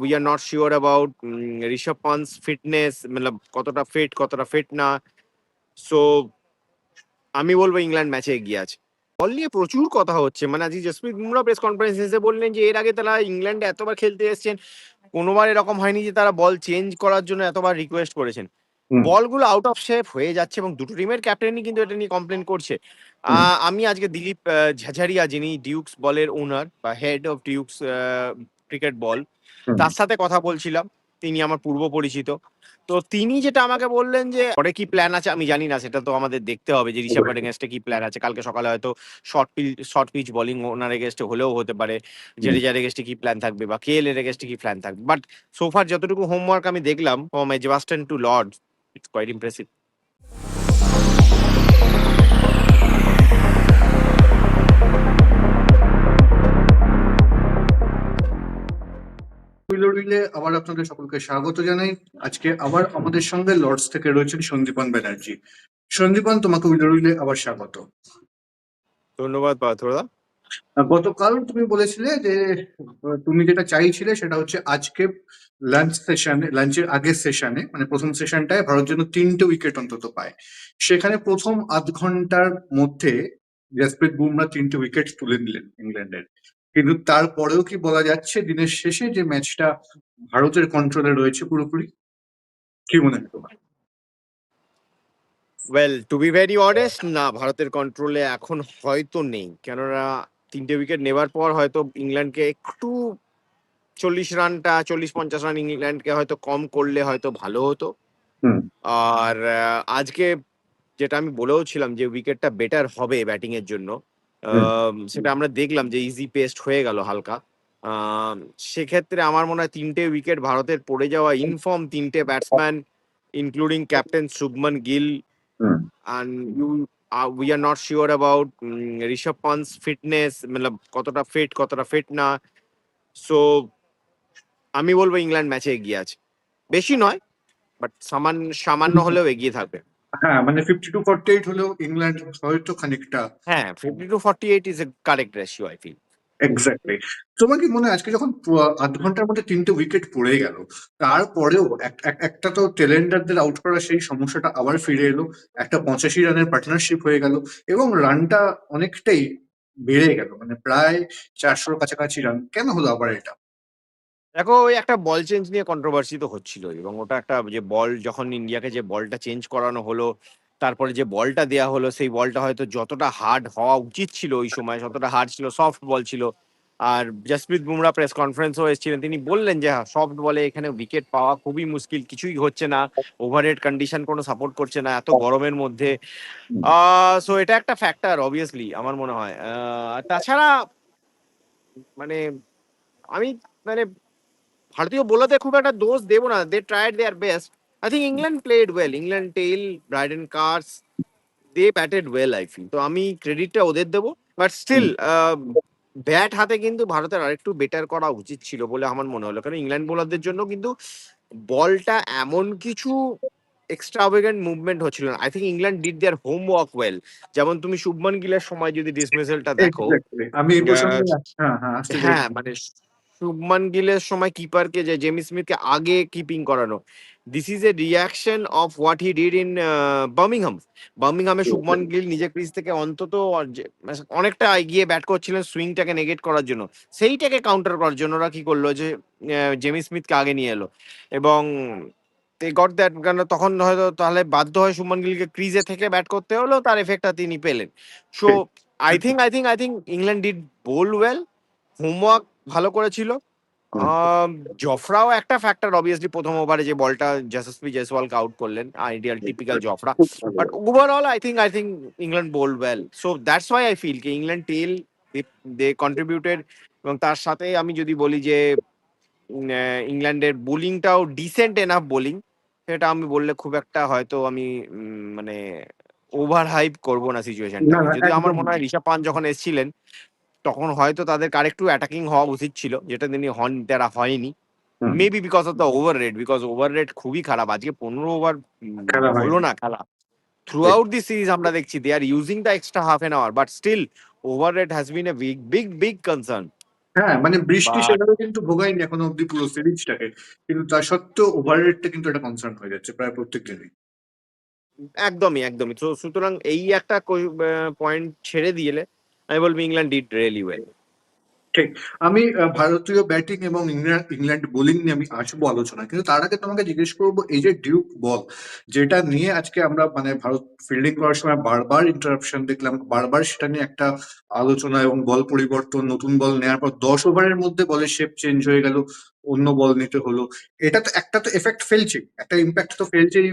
We are not sure about Rishabh Pant's fitness মানে কতটা fit কতটা ফিট না। সো আমি বলব ইংল্যান্ড ম্যাচে এগিয়ে আছে। বল নিয়ে প্রচুর কথা হচ্ছে। মানে আজকে জসপ্রীত বুমরা প্রেস কনফারেন্স কনফারেন্সে বললেন যে এর আগে তারা ইংল্যান্ডে এতবার খেলতে এসেছেন কোনোবার এরকম হয়নি যে তারা বল চেঞ্জ করার জন্য এতবার রিকোয়েস্ট করেছেন। বলগুলো আউট অফ শেপ হয়ে যাচ্ছে এবং দুটো টিমের ক্যাপ্টেনই কিন্তু এটা নিয়ে কমপ্লেন করছে। আমি আজকে দিলীপ ঝাঝারিয়া যিনি ডিউকস বলের ওনার বা head of Dukes cricket ball. তার সাথে কথা বলছিলাম তিনি আমার পূর্ব পরিচিত। তো তিনি যেটা আমাকে বললেন যে পরে কি প্ল্যান আছে? আমি জানি না সেটা তো আমাদের দেখতে হবে যে ঋষভ অবশ্যই। এগেনস্টে কি প্ল্যান আছে। কালকে সকালে হয়তো short pitch short pitch bowling ওনার এগেনস্টে হলেও হতে পারে। যে জেডেজার এগেনস্টে কি প্ল্যান থাকবে বা কে এল এর এগেনস্টে কি প্ল্যান থাকবে? বাট সোফার যতটুকু হোমওয়ার্ক আমি দেখলাম from Edgbaston to Lord it's quite impressive really আবার আপনাদের সকলকে স্বাগত জানাই। আজকে আবার আমাদের সঙ্গে লর্ডস থেকে রয়েছেন সন্দীপন ব্যানার্জি। সন্দীপন তোমাকে উইলরিলে আবার স্বাগত। ধন্যবাদ পার্থদা গতকাল তুমি বলেছিলে যে তুমি যেটা চাইছিলে সেটা হচ্ছে আজকে লাঞ্চ সেশনে লাঞ্চের আগের সেশনে মানে প্রথম সেশনটায় ভারত যেন তিনটে উইকেট অন্তত পায়। সেখানে প্রথম আধ ঘণ্টার মধ্যে জসপ্রীত বুমরা তিনটে উইকেট তুলে নিলেন ইংল্যান্ডের। কিন্তু তারপরেও কি বলা যাচ্ছে দিনের শেষে যে ম্যাচটা ভারতের কন্ট্রোলে রয়েছে পুরোপুরি? কি মনে হয় তোমার? Well to be very honest না ভারতের কন্ট্রোলে এখন হয়তো নেই। কেননা তিনটে উইকেট নেবার পর হয়তো ইংল্যান্ডকে একটু চল্লিশ রানটা চল্লিশ পঞ্চাশ রান ইংল্যান্ডকে হয়তো কম করলে হয়তো ভালো হতো। আর আজকে যেটা আমি বলেও ছিলাম যে উইকেটটা বেটার হবে ব্যাটিং এর জন্য সেটা আমরা দেখলাম যে ইজি পেস্ট হয়ে গেল হালকা। আহ, সেক্ষেত্রে আমার মনে হয় তিনটে উইকেট ভারতের পড়ে যাওয়া ইনফর্ম তিনটে batsman including captain Shubman Gill and you uh, we are not sure about um, Rishabh মানে কতটা ফিট কতটা ফিট না। সো আমি বলব ইংল্যান্ড ম্যাচে এগিয়ে আছে। বেশি নয় বাট সামান্য সামান্য হলেও এগিয়ে থাকবে। হ্যাঁ মানে ফিফটি টু ফর্টি এইট হলেও ইংল্যান্ড হয়তো খানিকটা হ্যাঁ fifty two forty eight is a correct ratio I feel exactly তোমার কি মনে হয় আজকে যখন আধ ঘণ্টার মধ্যে তিনটে উইকেট পড়ে গেল তারপরেও এক- এক- একটা তো টেলেন্ডারদের আউট করার সেই সমস্যাটা আবার ফিরে এলো একটা পঁচাশি রানের পার্টনারশিপ হয়ে গেল এবং রানটা অনেকটাই বেড়ে গেল মানে প্রায় চারশোর কাছাকাছি রান কেন হলো আবার এটা? দেখো, ওই একটা বল চেঞ্জ নিয়ে কন্ট্রোভার্সি তো হচ্ছিল এবং ওটা একটা যে বল যখন ইন্ডিয়াকে যে বলটা চেঞ্জ করানো হলো, তারপরে যে বলটা দেয়া হলো, সেই বলটা হয়তো যতটা হার্ড হওয়া উচিত ছিল ওই সময় ততটা হার্ড ছিল সফট বল ছিল। আর জসপ্রীত বুমরা প্রেস কনফারেন্সও এসেছিলেন, তিনি বললেন যে সফট বলে এখানে উইকেট পাওয়া খুবই মুশকিল, কিছুই হচ্ছে না ওভারহেড কন্ডিশন কোনো সাপোর্ট করছে না, এত গরমের মধ্যে। সো এটা একটা ফ্যাক্টর অবভিয়াসলি আমার মনে হয়। তাছাড়া মানে আমি মানে ভারতীয় বোলারদের খুব একটা দোষ দেবো না। They tried their best I think England played well England tail Brydon Carse they batted well I feel তো আমি ক্রেডিটটা ওদের দেবো। বাট স্টিল ব্যাট হাতে কিন্তু ভারতের আরেকটু বেটার করা উচিত ছিল বলে আমার মনে হলো। কারণ ইংল্যান্ড বোলারদের জন্য কিন্তু বলটা এমন কিছু এক্সট্রাভেগেন্ট মুভমেন্ট হচ্ছিল না। I think England did their homework well যেমন তুমি শুভমন গিলের সময় যদি ডিসমিসেলটা দেখো। আমি হ্যাঁ হ্যাঁ হ্যাঁ মানে শুভমান গিলের সময় কিপারকে যে জেমি স্মিথকে আগে কিপিং করানো। This is a reaction of what he did in Birmingham বার্মিংহামে Shubman Gill নিজে ক্রিজ থেকে অন্তত মানে অনেকটা এগিয়ে ব্যাট করছিলেন সুইংটাকে নেগেট করার জন্য। সেইটাকে কাউন্টার করার জন্য ওরা কি করল যে জেমি স্মিথকে আগে নিয়ে এলো। এবং গট দ্যাট কারণ তখন হয়তো তাহলে বাধ্য হয় শুভমান গিলকে ক্রিজে থেকে ব্যাট করতে হলো তার এফেক্টটা তিনি পেলেন। So I think I think I think England did bowl well homework করেছিল। হুম। জফরাও একটা ফ্যাক্টর অবভিয়াসলি প্রথম ওভারে যে বলটা যশস্বী জয়সওয়ালকে আউট করলেন ideal typical Jofra but overall I think I think England bowl well so that's why I feel কি England tail they contributed এবং তার সাথে আমি যদি বলি যে ইংল্যান্ডের বোলিংটাও ডিসেন্ট এনাফ বোলিং সেটা আমি বললে খুব একটা হয়তো আমি মানে ওভার হাইপ করব না সিচুয়েশনটা যদি আমার মনে হয় ঋষভ পান যখন এসেছিলেন তখন হয়তো তাদের আরেকটু অ্যাটাকিং হওয়া উচিত ছিল যেটা তিনি হন তারা হয়নি। Maybe because of the over rate because over rate খুবই খারাপ। আজকে পনেরো ওভার হলো না খেলা। থ্রু আউট দি সিরিজ আমরা দেখছি they are using the extra half an hour but still over rate has been a big big big concern হ্যাঁ মানে বৃষ্টি সেভাবে কিন্তু ভোগায়নি এখনও অব্দি পুরো সিরিজটাকে। কিন্তু তা সত্ত্বেও ওভার রেটটা কিন্তু একটা কনসার্ন হয়ে যাচ্ছে প্রায় প্রত্যেক দিনই একদমই। একদমই সুতরাং এই একটা পয়েন্ট ছেড়ে দিলে আমি বলব ইংল্যান্ড ডিড রিয়েলি ওয়েল ঠিক। আমি ভারতীয় ব্যাটিং এবং ইংল্যান্ড বোলিং নিয়ে আমি আসব আলোচনা কিন্তু তার আগে তোমাকে জিজ্ঞেস করব, এই যে ডিউক বল যেটা নিয়ে আজকে আমরা মানে ভারত ফিল্ডিং করার সময় বারবার ইন্টারাপশন দেখলাম, বারবার সেটা নিয়ে একটা আলোচনা এবং বল পরিবর্তন, নতুন বল নেওয়ার পর দশ ওভারের মধ্যে বলের শেপ চেঞ্জ হয়ে গেল, অন্য বল নিতে হলো। এটা তো একটা তো এফেক্ট ফেলছে একটা ইম্প্যাক্ট তো ফেলছেই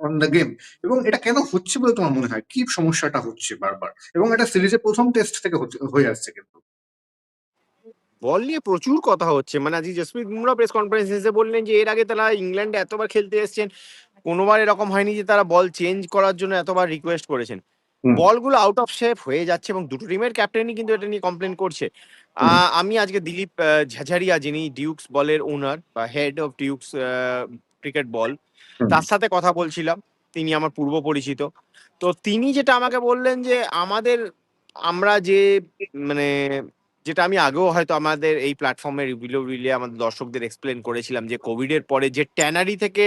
অন দ্য গেম এবং এটা কেন হচ্ছে বলে তোমার মনে হয়? কি সমস্যাটা হচ্ছে বারবার? এবং এটা সিরিজের প্রথম টেস্ট থেকে হয়ে আসছে কিন্তু। বল নিয়ে প্রচুর কথা হচ্ছে। মানে আজকে জসপ্রীত বুমরা প্রেস কনফারেন্সে বললেন যে এর আগে তারা ইংল্যান্ডে এতবার খেলতে এসেছেন কোনোবার এরকম হয়নি যে তারা বল চেঞ্জ করার জন্য এতবার রিকোয়েস্ট করেছেন। বলগুলো আউট অফ শেপ হয়ে যাচ্ছে এবং দুটো টিমের ক্যাপ্টেনই কিন্তু এটা নিয়ে কমপ্লেন করছে। আমি আজকে দিলীপ ঝাঝারিয়া যিনি ডিউকস বলের ওনার বা head of Dukes cricket ball. তার সাথে কথা বলছিলাম, তিনি আমার পূর্ব পরিচিত তো তিনি যেটা আমাকে বললেন যে, আমাদের, আমরা যে মানে যেটা আমি আগেও হয়তো আমাদের এই প্ল্যাটফর্মে রিভিউ রিলে আমাদের দর্শকদের এক্সপ্লেন করেছিলাম যে কোভিডের পরে যে ট্যানারি থেকে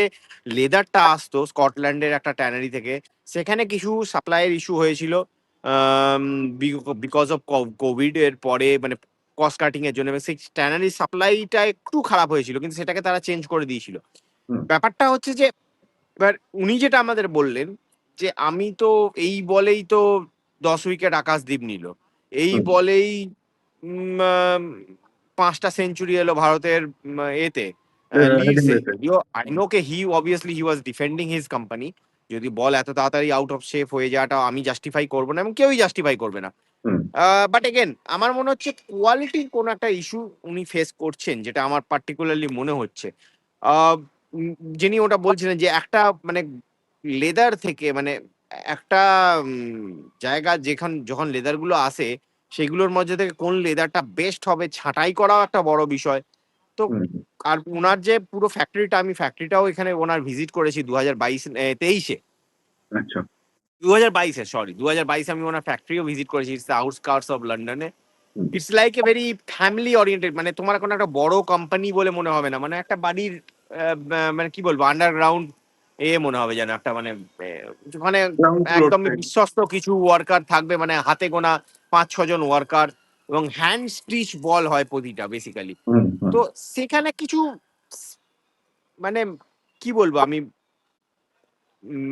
লেদারটা আসতো, স্কটল্যান্ডের একটা ট্যানারি থেকে, সেখানে কিছু সাপ্লাইয়ের ইস্যু হয়েছিল বিকজ অফ কোভিড এর পরে মানে কস্ট কাটিং এর জন্য, এবং সেই ট্যানারি সাপ্লাইটা একটু খারাপ হয়েছিল, কিন্তু সেটাকে তারা চেঞ্জ করে দিয়েছিল। ব্যাপারটা হচ্ছে যে এবার উনি যেটা আমাদের বললেন যে আমি তো এই বলেই তো দশ উইকেট আকাশদ্বীপ নিল। এই বলেই পাঁচটা সেঞ্চুরি এলো ভারতের এতে heading লিডসে rate এ। যদিও I know K he obviously he was defending his company যদি বল এত তাড়াতাড়ি আউট অফ শেপ হয়ে যাওয়াটা আমি জাস্টিফাই করব না এবং কেউই জাস্টিফাই করবে না। বাট এগেন আমার মনে হচ্ছে কোয়ালিটির কোনো একটা ইস্যু উনি ফেস করছেন যেটা আমার পার্টিকুলারলি মনে হচ্ছে। আহ, যিনি ওটা বলছিলেন যে একটা মানে লেদার থেকে মানে একটা জায়গা যেখান যখন লেদারগুলো আসে সেগুলোর মধ্যে থেকে কোন লেদারটা বেস্ট হবে ছাঁটাই করাও একটা বড় বিষয়। তো আর ওনার যে পুরো ফ্যাক্টরিটা আমি ফ্যাক্টরিটাও এখানে ওনার ভিজিট করেছি দু হাজার বাইশ তেইশে। আচ্ছা। দু হাজার বাইশে সরি দু হাজার বাইশে আমি ওনার ফ্যাক্টরিও ভিজিট করেছি ইটস আউটস্কার্টস অফ লন্ডনে it's like a very family oriented মানে তোমার কোনো একটা বড় কোম্পানি বলে মনে হবে না মানে একটা বাড়ির মানে কি বলব আন্ডারগ্রাউন্ড এ মনে হবে যেন একটা মানে ওখানে একদম বিশ্বস্ত কিছু ওয়ার্কার থাকবে মানে হাতে গোনা পাঁচ ছজন ওয়ার্কার এবং হ্যান্ড স্টিচ বল হয় প্রতিটা বেসিক্যালি। তো সেখানে কিছু মানে কি বলব আমি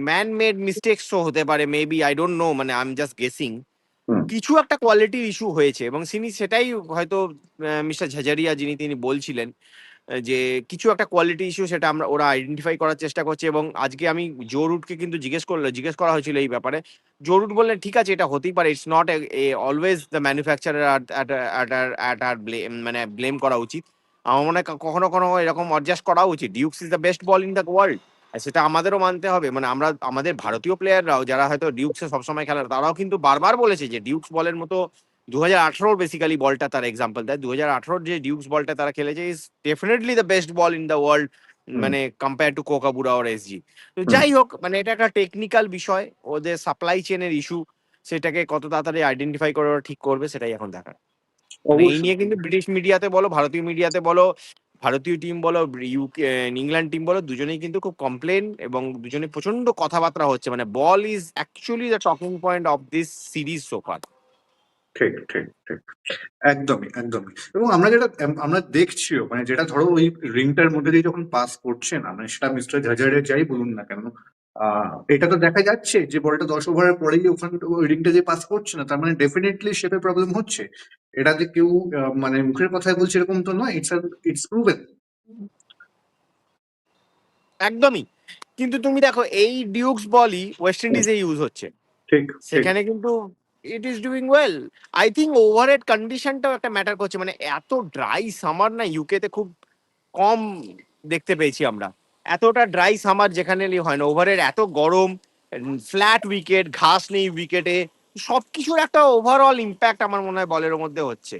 ম্যান মেড মিস্টেক্সও হতে পারে মেবি আই ডোন্ট নো মানে আই এম জাস্ট গেসিং কিছু একটা কোয়ালিটির ইস্যু হয়েছে এবং তিনি সেটাই হয়তো মিস্টার ঝাঝারিয়া যিনি তিনি বলছিলেন যে কিছু একটা কোয়ালিটি ইস্যু সেটা আমরা ওরা আইডেন্টিফাই করার চেষ্টা করছে এবং আজকে আমি জো রুটকে কিন্তু জিজ্ঞেস করল, জিজ্ঞেস করা হয়েছিল এই ব্যাপারে। জো রুট বললেন ঠিক আছে, এটা হতেই পারে it's not always the manufacturer at are blame মানে ব্লেম করা উচিত। আমার মনে হয় কখনো কখনো এরকম অ্যাডজাস্ট করা উচিত। Dukes is the best ball in the world সেটা আমাদেরও মানতে হবে। মানে আমরা, আমাদের ভারতীয় প্লেয়াররাও যারা হয়তো ডিউকসে সবসময় খেলার তারাও কিন্তু বারবার বলেছে যে ডিউকস বলের মতো দু হাজার আঠারোর বেসিক্যালি বলটা তার এক্সাম্পল দেয়। দু হাজার আঠারোর যে ডিউকস বলটা তারা খেলেছে is definitely the best ball in the world মানে compare to Kookaburra or SG তো যাই হোক মানে এটা একটা টেকনিক্যাল বিষয় ওদের সাপ্লাই চেনের ইস্যু সেটাকে কত তাড়াতাড়ি আইডেন্টিফাই করে ওরা ঠিক করবে সেটাই এখন দেখার। মানে এই নিয়ে কিন্তু ব্রিটিশ মিডিয়াতে বলো ভারতীয় মিডিয়াতে বলো ভারতীয় টিম বলো ইউকে ইংল্যান্ড টিম বলো দুজনেই কিন্তু খুব কমপ্লেন এবং দুজনে প্রচণ্ড কথাবার্তা হচ্ছে। মানে ball is actually the talking point of this series so far ঠিক ঠিক ঠিক। একদমই একদমই। এবং আমরা যেটা আমরা দেখছিও মানে যেটা ধরো ওই রিংটার মধ্যে দিয়ে যখন পাস করছে না মানে সেটা মিস্টার ঝাঝারে যাই বলুন না কেন আহ, এটা তো দেখা যাচ্ছে যে বলটা দশ ওভারের পরেই ওখানে ওই রিংটা যে পাস করছে না তার মানে ডেফিনেটলি শেপে প্রবলেম হচ্ছে। এটা যে কেউ মানে মুখের কথায় বলছে এরকম তো নয় ইটস ইটস প্রুভেন একদমই। কিন্তু তুমি দেখো এই ডিউকস বলই ওয়েস্ট ইন্ডিজে ইউজ হচ্ছে। ঠিক। সেখানে কিন্তু it is doing well I think overhead কন্ডিশনটাও একটা ম্যাটার করছে। মানে এত ড্রাই সামার না ইউকে তে খুব কম দেখতে পেয়েছি আমরা। এতটা ড্রাই সামার যেখানে হয় না। ওভারের এত গরম ফ্ল্যাট উইকেট ঘাস নেই উইকেটে সবকিছুর একটা ওভারঅল ইম্প্যাক্ট আমার মনে হয় বলের মধ্যে হচ্ছে।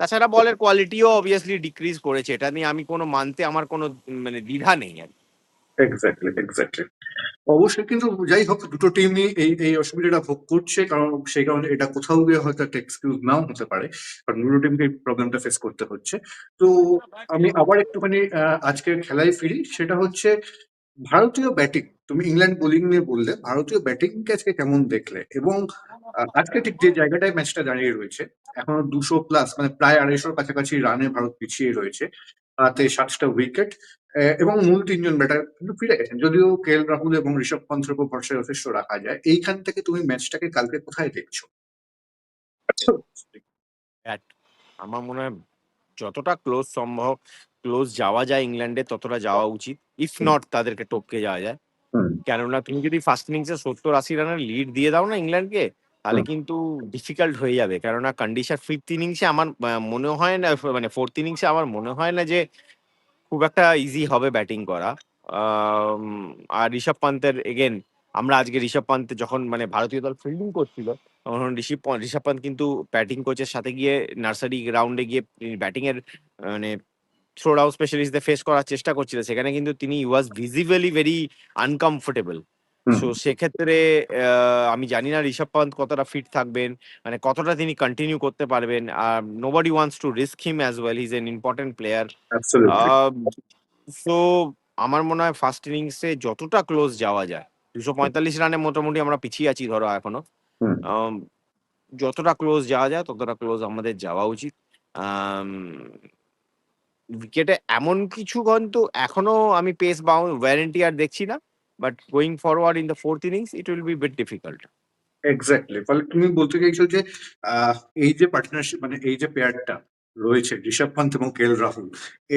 তাছাড়া বলের কোয়ালিটিও অবভিয়াসলি ডিক্রিজ করেছে। এটা নিয়ে আমি কোনো মানতে আমার কোনো মানে দ্বিধা নেই আর কি। এক্স্যাক্টলি এক্স্যাক্টলি অবশ্যই, কিন্তু যাই হোক, দুটো টিমই এই এই অসুবিধাটা ভোগ করছে, কারণ সেই কারণে এটা কোথাও গিয়ে হয়তো একটা এক্সকিউজ নাও হতে পারে, কারণ দুটো টিমকে এই প্রবলেমটা ফেস করতে হচ্ছে। তো আমি আবার একটুখানি আজকের খেলায় ফিরি, সেটা হচ্ছে ভারতীয় ব্যাটিং তুমি ইংল্যান্ড বোলিং নিয়ে বললে, ভারতীয় ব্যাটিং কে আজকে কেমন দেখলে? এবং আজকে ঠিক যে জায়গাটায় ম্যাচটা দাঁড়িয়ে রয়েছে, এখনও দুশো প্লাস মানে প্রায় আড়াইশোর কাছাকাছি রানে ভারত পিছিয়ে রয়েছে তাতে সাতটা উইকেট এবং মূল তিনজন ব্যাটার কিন্তু ফিরে গেছেন। যদিও কে এল রাহুল এবং ঋষভ পন্থের উপর ভরসা যথেষ্ট রাখা যায় এইখান থেকে তুমি ম্যাচটাকে কালকে কোথায় দেখছ? আমার মনে হয় যতটা ক্লোজ সম্ভব ক্লোজ যাওয়া যায় ইংল্যান্ডে ততটা যাওয়া উচিত। ইফ নট তাদেরকে টপকে যাওয়া যায়। কেননা তুমি যদি ফার্স্ট ইনিংসে সত্তর আশি রানের লিড দিয়ে দাও না ইংল্যান্ডকে তাহলে কিন্তু ডিফিকাল্ট হয়ে যাবে। কেননা কন্ডিশন ফিফথ ইনিংসে আমার মনে হয় না মানে ফোর্থ ইনিংসে আমার মনে হয় না যে খুব একটা ইজি হবে ব্যাটিং করা। আর ঋষভ পান্তের এগেন আমরা আজকে ঋষভ পান্ত যখন মানে ভারতীয় দল ফিল্ডিং করছিল তখন ঋষভ পন্ত- ঋষভ পান্ত কিন্তু ব্যাটিং কোচের সাথে গিয়ে নার্সারি গ্রাউন্ডে গিয়ে ব্যাটিং এর মানে থ্রো ডাউন স্পেশালিস্টদের ফেস করার চেষ্টা করছিল। সেখানে কিন্তু তিনি was visibly very uncomfortable so সেক্ষেত্রে আমি জানি না ঋষভ পান্ত কতটা ফিট থাকবেন মানে কতটা তিনি কন্টিনিউ করতে পারবেন। আর nobody wants to risk him as well is an important player. So আমার মনে হয় ফার্স্ট ইনিংসে যতটা ক্লোজ যাওয়া যায় দুশো পঁয়তাল্লিশ রানে মোটামুটি আমরা পিছিয়ে আছি ধরো এখনও যতটা ক্লোজ যাওয়া যায় ততটা ক্লোজ আমাদের যাওয়া উচিত। উইকেটে এমন কিছু কিন্তু এখনও আমি পেস বাউন্ড ওয়ারেন্টি আর দেখছি না। But going forward in the fourth innings it will be bit difficult exactly ফলে তুমি বলতে চাইছো যে এই যে পার্টনারশিপ মানে এই যে পেয়ারটা রয়েছে, ঋষভ পান্ত এবং কে এল রাহুল,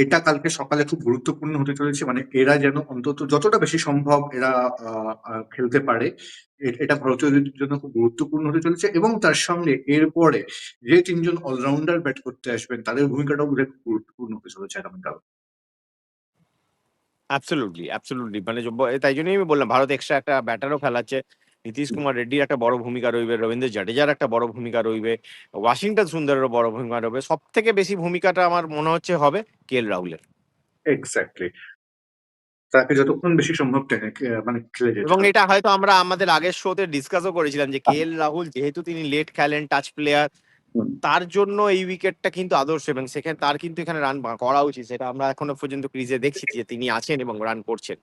এটা কালকে সকালে খুব গুরুত্বপূর্ণ হতে চলেছে। মানে এরা যেন অন্তত যতটা বেশি সম্ভব এরা খেলতে পারে এটা ভারতীয়দের জন্য খুব গুরুত্বপূর্ণ হতে চলেছে। এবং তার সঙ্গে এরপরে যে তিনজন অলরাউন্ডার ব্যাট করতে আসবেন, তাদের ভূমিকাটাও খুব গুরুত্বপূর্ণ হতে চলেছে আগামীকাল। অ্যাবসলুটলি অ্যাবসলুটলি মানে যে ব- তাই জন্যই আমি বললাম ভারত এক্সট্রা একটা ব্যাটারও খেলাচ্ছে। নীতিশ কুমার রেড্ডির একটা বড় ভূমিকা রইবে রবীন্দ্র জাডেজার একটা বড় ভূমিকা রইবে ওয়াশিংটন সুন্দরেরও বড় ভূমিকা রইবে। সব থেকে বেশি ভূমিকাটা আমার মনে হচ্ছে হবে কে এল রাহুলের। এক্স্যাক্টলি তাকে যতক্ষণ বেশি সম্ভব টেনে মানে খেলে যেতে এবং হবে। এটা হয়তো আমরা আমাদের আগের শোতে ডিসকাসও করেছিলাম যে কে এল রাহুল যেহেতু তিনি লেট খেলেন টাচ প্লেয়ার। তার জন্য এই উইকেটটা কিন্তু আদর্শ এবং সেখানে তার কিন্তু এখানে রান করা উচিত সেটা আমরা এখনও পর্যন্ত ক্রিজে দেখছি যে তিনি আছেন এবং রান করছেন।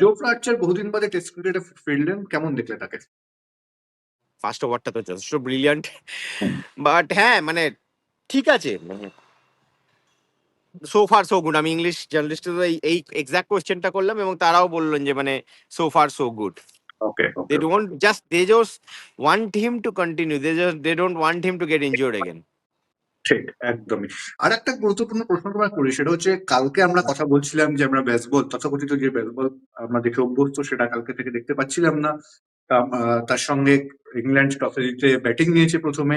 জো ফ্লার্চার বহুদিন বাদে টেস্ট ক্রিকেটে ফিরলেন কেমন দেখলে তাকে? ফার্স্ট ওভারটা তো যথেষ্ট ব্রিলিয়ান্ট বাট হ্যাঁ মানে ঠিক আছে। সো ফার সো গুড আমি ইংলিশ জার্নালিস্ট এই এই এক্সাক্ট কোয়েশ্চেনটা করলাম এবং তারাও বললেন যে মানে so far so good okay they okay don't just they just want him to continue they just they don't want him to get injured again ঠিক একদমই। আর একটা গুরুত্বপূর্ণ প্রশ্ন তোমার করি সেটা হচ্ছে কালকে আমরা কথা বলছিলাম যে আমরা বেসবল তথাকথিত যে বেসবল আমরা দেখে অভ্যস্ত সেটা কালকে থেকে দেখতে পাচ্ছিলাম না। তার সঙ্গে ইংল্যান্ড টসে জিতে ব্যাটিং নিয়েছে প্রথমে।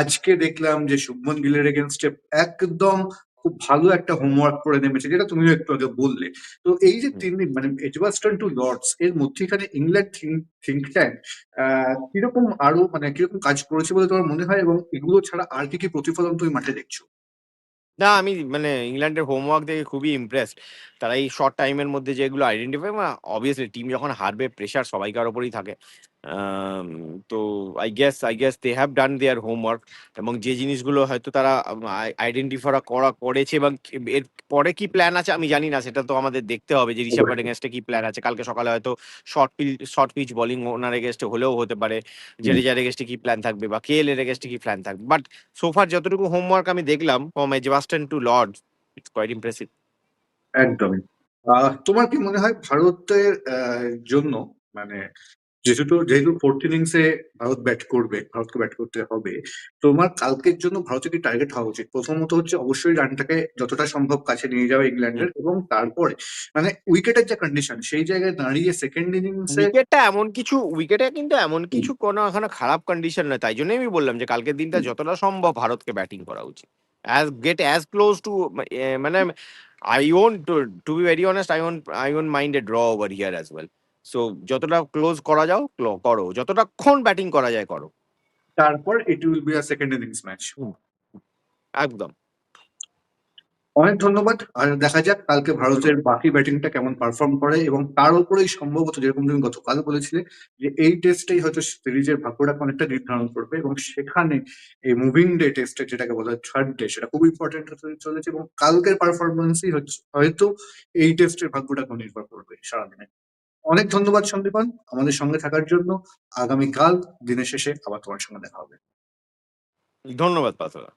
আজকে দেখলাম যে শুভমন গিলের এগেনস্টে একদম খুব ভালো একটা হোমওয়ার্ক করে নেমেছে যেটা তুমিও একটু আগে বললে। তো এই যে তিন দিন মানে এজবাস্টন টু লর্ডস এর মধ্যেখানে ইংল্যান্ড থিঙ্ক ট্যাঙ্ক কীরকম আরও মানে কীরকম কাজ করেছে বলে তোমার মনে হয়? এবং এগুলো ছাড়া আর কি কি প্রতিফলন তুমি মাঠে দেখছ? না আমি মানে ইংল্যান্ডের হোমওয়ার্ক দেখে খুবই ইমপ্রেসড তারা এই শর্ট টাইমের মধ্যে যেগুলো আইডেন্টিফাই অবভিয়াসলি টিম যখন হারবে প্রেশার সবাইকার ওপরই থাকে। তো I guess I guess they have done their homework এবং যে জিনিসগুলো হয়তো তারা আইডেন্টিফাই করা করেছে এবং এর পরে কি প্ল্যান আছে আমি জানি না সেটা তো আমাদের দেখতে হবে যে ঋষভের এগেনস্টে কি প্ল্যান আছে। কালকে সকালে হয়তো short pitch short pitch bowling ওনার এগেনস্টে হলেও হতে পারে। জেডেজার এগেনস্টে কি প্ল্যান থাকবে বা কে এল এর এগেনস্টে কি প্ল্যান থাকবে। বাট সোফার যতটুকু হোমওয়ার্ক আমি দেখলাম from Edgbaston to Lord it's quite impressive একদমই। আহ, তোমার কি মনে হয় ভারতের আহ, জন্য মানে যেহেতু যেহেতু ফোর্থ ইনিংসে ভারত ব্যাট করবে ভারতকে ব্যাট করতে হবে তোমার কালকের জন্য ভারতের কি টার্গেট হওয়া উচিত? প্রথমত হচ্ছে অবশ্যই রানটাকে যতটা সম্ভব কাছে নিয়ে যাওয়া ইংল্যান্ডের এবং তারপরে মানে উইকেটের যে কন্ডিশন সেই জায়গায় দাঁড়িয়ে সেকেন্ড ইনিংসে উইকেটটা এমন কিছু উইকেটে কিন্তু এমন কিছু কোনো এখানে খারাপ কন্ডিশন নয় তাই জন্যই আমি বললাম যে কালকের দিনটা যতটা সম্ভব ভারতকে ব্যাটিং করা উচিত। As get as close to মানে I won't to be very honest I won't I won't mind a draw over here as well so যতটা ক্লোজ করা যাও করো। যতটাক্ষণ ব্যাটিং করা যায় করো। তারপর it will be a second innings match একদম। অনেক ধন্যবাদ। আর দেখা যাক কালকে ভারতের বাকি ব্যাটিংটা কেমন পারফর্ম করে এবং তার উপরেই সম্ভবত যেরকম তুমি গতকাল বলেছিলে যে এই টেস্টেই হয়তো সিরিজের ভাগ্যটা অনেকটা নির্ধারণ করবে এবং সেখানে এই মুভিং ডে টেস্টে যেটাকে বলা হয় থার্ড ডে সেটা খুব ইম্পর্টেন্ট হতে চলেছে এবং কালকের পারফরমেন্সই হচ্ছে, হয়তো এই টেস্টের ভাগ্যটা নির্ভর করবে সারাদিনে। অনেক ধন্যবাদ সন্দীপন আমাদের সঙ্গে থাকার জন্য। আগামীকাল দিনের শেষে আবার তোমার সঙ্গে দেখা হবে। ধন্যবাদ পাতলা